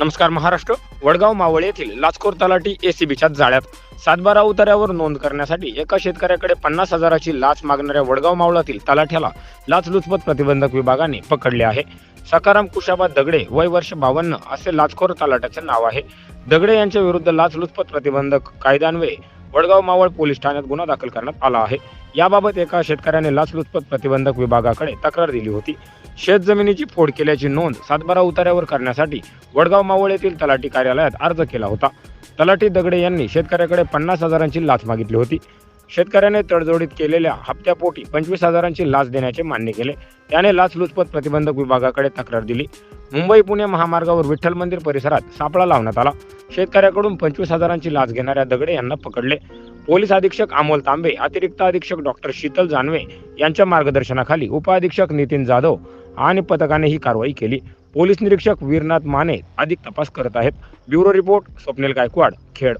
नमस्कार महाराष्ट्र वडगाव मावळ येथील लाचखोर तलाठी एसीबीच्या जाळ्यात सातबारा उतार्यावर नोंद करण्यासाठी एका शेतकऱ्याकडे पन्नास हजाराची लाच मागणाऱ्या वडगाव मावळातील तलाठ्याला लाचलुचपत प्रतिबंधक विभागाने पकडले आहे. सकाराम कुशाबा दगडे वय वर्ष बावन्न असे लाचखोर तलाट्याचे नाव आहे. दगडे यांच्या विरुद्ध लाचलुचपत प्रतिबंधक कायद्यान्वये वडगाव मावळ पोलीस ठाण्यात गुन्हा दाखल करण्यात आला आहे. याबाबत एका शेतकऱ्याने लाचलुचपत प्रतिबंधक विभागाकडे तक्रार दिली होती. शेत जमिनीची फोड केल्याची नोंद सातबारा उतार्यावर करण्यासाठी वडगाव मावळ येथील तलाठी कार्यालयात अर्ज केला होता. तलाठी दगडे यांनी शेतकऱ्याकडे पन्नास हजारांची लाच मागितली होती. शेतकऱ्याने तडजोडीत केलेल्या हप्त्यापोटी पंचवीस हजारांची लाच देण्याचे मान्य केले. त्याने लाचलुचपत प्रतिबंधक विभागाकडे तक्रार दिली. मुंबई पुणे महामार्गावर विठ्ठल मंदिर परिसरात सापळा लावण्यात आला. शेतकऱ्याकडून पंचवीस हजारांची लाच घेणाऱ्या दगडे यांना पकडले. पोलीस अधीक्षक अमोल तांबे अतिरिक्त अधीक्षक डॉक्टर शीतल जानवे यांच्या मार्गदर्शनाखाली उपअधीक्षक नितीन जाधव आणि पथकाने ही कारवाई केली. पोलीस निरीक्षक वीरनाथ माने अधिक तपास करत आहेत. Bureau report Swapnil Gaikwad Khed.